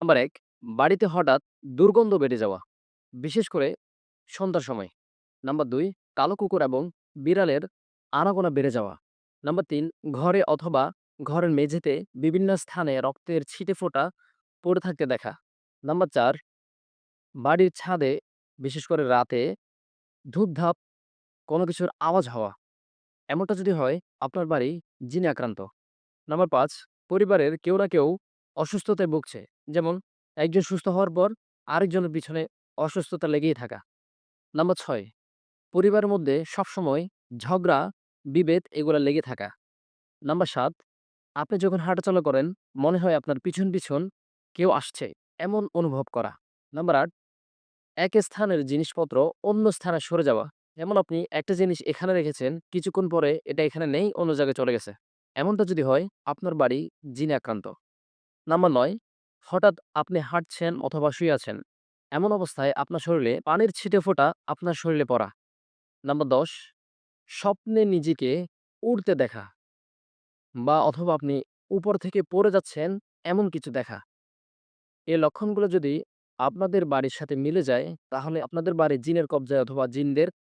Number এক বাড়িতে হঠাৎ দুর্গন্ধ বেড়ে যাওয়া, বিশেষ করে সন্ধ্যার সময়। নাম্বার দুই কালো কুকুর এবং বিড়ালের আনাগোনা বেড়ে যাওয়া। নাম্বার তিন ঘরে অথবা ঘরের মেঝেতে বিভিন্ন স্থানে রক্তের ছিটে-ফোঁটা পড়ে থাকতে দেখা। নাম্বার চার বাড়ির ছাদে বিশেষ করে রাতে ধূপধাপ কোনো কিছুর আওয়াজ হওয়া। এমনটা যদি হয় আপনার বাড়ি জিনে আক্রান্ত। নাম্বার পাঁচ পরিবারের কেউ না কেউ অসুস্থতায় ভুগছে। যেমন একজন সুস্থ হওয়ার পর আরেকজনের পিছনে অসুস্থতা লেগেই থাকা। নাম্বার ছয় পরিবারের মধ্যে সবসময় ঝগড়া, বিভেদ এগুলা লেগে থাকা। নাম্বার সাত আপনি যখন হাঁটাচলা করেন মনে হয় আপনার পিছন, পিছন কেউ আসছে এমন অনুভব করা। নাম্বার আট এক স্থানের জিনিসপত্র অন্য স্থানে সরে যাওয়া। যেমন আপনি একটা জিনিস এখানে রেখেছেন, কিছুক্ষণ পরে এটা এখানে নেই, অন্য জায়গায় চলে গেছে। এমনটা যদি হয় আপনার বাড়ি জিনে আক্রান্ত। নাম্বার নয়, হঠাৎ আপনি হাঁটছেন অথবা শুয়ে আছেন। এমন অবস্থায় আপনার শরীরে পানির ছিটে-ফোঁটা আপনার শরীরে পড়া। নাম্বার ১০ স্বপ্নে নিজেকে উড়তে দেখা বা অথবা আপনি উপর থেকে পড়ে যাচ্ছেন এমন কিছু দেখা। এই লক্ষণগুলো যদি আপনাদের বাড়ির সাথে মিলে যায়, তাহলে আপনাদের বাড়ি জিনের কবজায় অথবা জিনদের